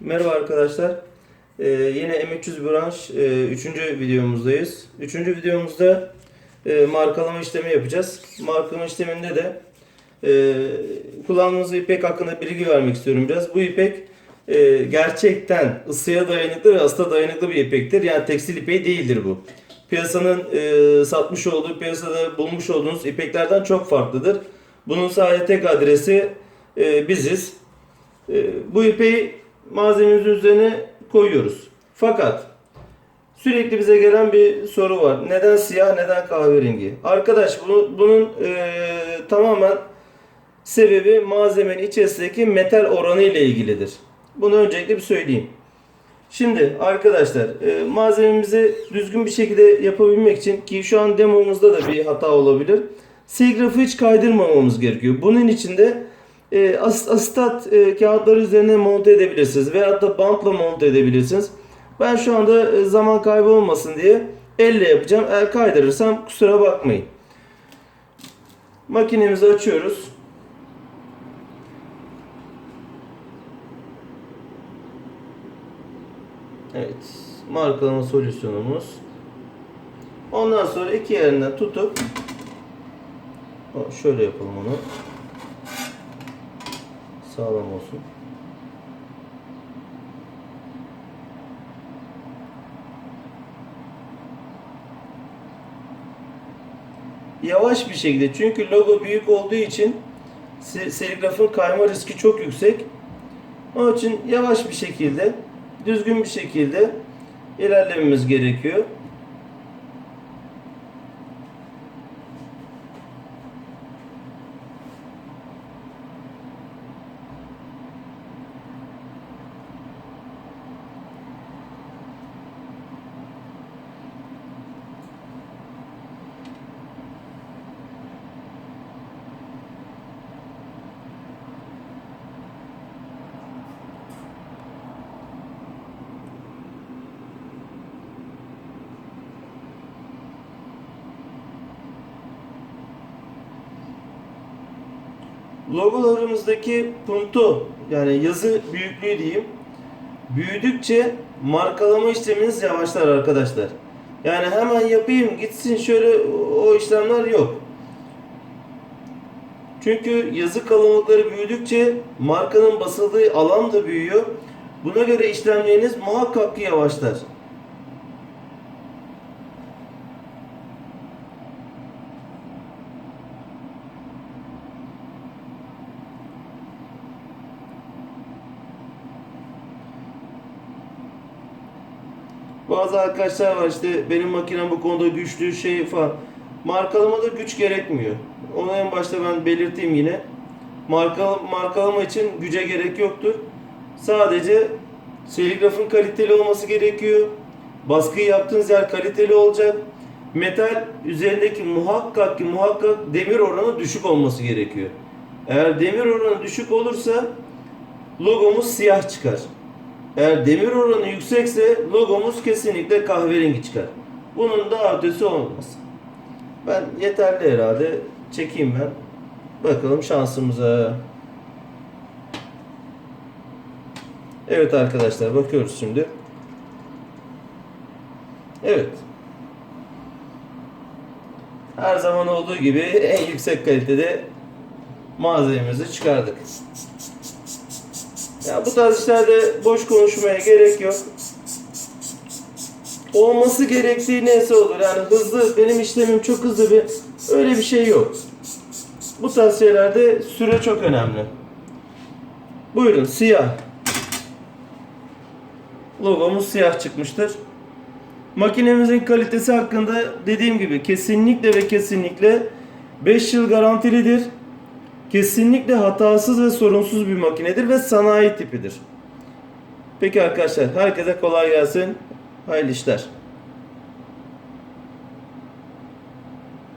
Merhaba arkadaşlar. Ee, yine M300 branş 3. videomuzdayız. 3. videomuzda e, markalama işlemi yapacağız. Markalama işleminde de e, kullandığımız ipek hakkında bilgi vermek istiyorum biraz. Bu ipek e, gerçekten ısıya dayanıklı ve ısıya dayanıklı bir ipektir. Yani tekstil ipeği değildir bu. Piyasanın e, satmış olduğu, piyasada bulmuş olduğunuz ipeklerden çok farklıdır. Bunun sadece tek adresi e, biziz. E, bu ipeği malzememizin üzerine koyuyoruz. Fakat sürekli bize gelen bir soru var. Neden siyah, neden kahverengi? Arkadaş bunu, bunun e, tamamen sebebi malzemenin içerisindeki metal oranı ile ilgilidir. Bunu öncelikle bir söyleyeyim. Şimdi arkadaşlar e, malzememizi düzgün bir şekilde yapabilmek için ki şu an demomuzda da bir hata olabilir. Silgrafı hiç kaydırmamamız gerekiyor. Bunun için de e, as- asistat e, kağıtları üzerine monte edebilirsiniz veyahut da bantla monte edebilirsiniz. Ben şu anda e, zaman kaybı olmasın diye elle yapacağım. Eğer kaydırırsam kusura bakmayın. Makinemizi açıyoruz. Evet. Markalama solüsyonumuz. Ondan sonra iki yerinden tutup şöyle yapalım onu. Sağlam olsun. Yavaş bir şekilde çünkü logo büyük olduğu için se- serigrafın kayma riski çok yüksek. Onun için yavaş bir şekilde, düzgün bir şekilde ilerlememiz gerekiyor. Logolarımızdaki punto yani yazı büyüklüğü diyeyim büyüdükçe markalama işleminiz yavaşlar arkadaşlar. Yani hemen yapayım gitsin şöyle o işlemler yok. Çünkü yazı kalınlıkları büyüdükçe markanın basıldığı alan da büyüyor. Buna göre işlemleriniz muhakkak ki yavaşlar. Bazı arkadaşlar var işte benim makinem bu konuda güçlü şey falan. Markalamada güç gerekmiyor. Onu en başta ben belirteyim yine. Marka, markalama için güce gerek yoktur. Sadece serigrafın kaliteli olması gerekiyor. Baskıyı yaptığınız yer kaliteli olacak. Metal üzerindeki muhakkak ki muhakkak demir oranı düşük olması gerekiyor. Eğer demir oranı düşük olursa logomuz siyah çıkar. Eğer demir oranı yüksekse logomuz kesinlikle kahverengi çıkar. Bunun daha ötesi olmaz. Ben yeterli herhalde. Çekeyim ben. Bakalım şansımıza. Evet arkadaşlar bakıyoruz şimdi. Evet. Her zaman olduğu gibi en yüksek kalitede malzememizi çıkardık. Ya bu tarz işlerde boş konuşmaya gerek yok. Olması gerektiği neyse olur. Yani hızlı, benim işlemim çok hızlı bir öyle bir şey yok. Bu tarz şeylerde süre çok önemli. Buyurun siyah. Logomuz siyah çıkmıştır. Makinemizin kalitesi hakkında dediğim gibi kesinlikle ve kesinlikle 5 yıl garantilidir. Kesinlikle hatasız ve sorunsuz bir makinedir ve sanayi tipidir. Peki arkadaşlar herkese kolay gelsin. Hayırlı işler.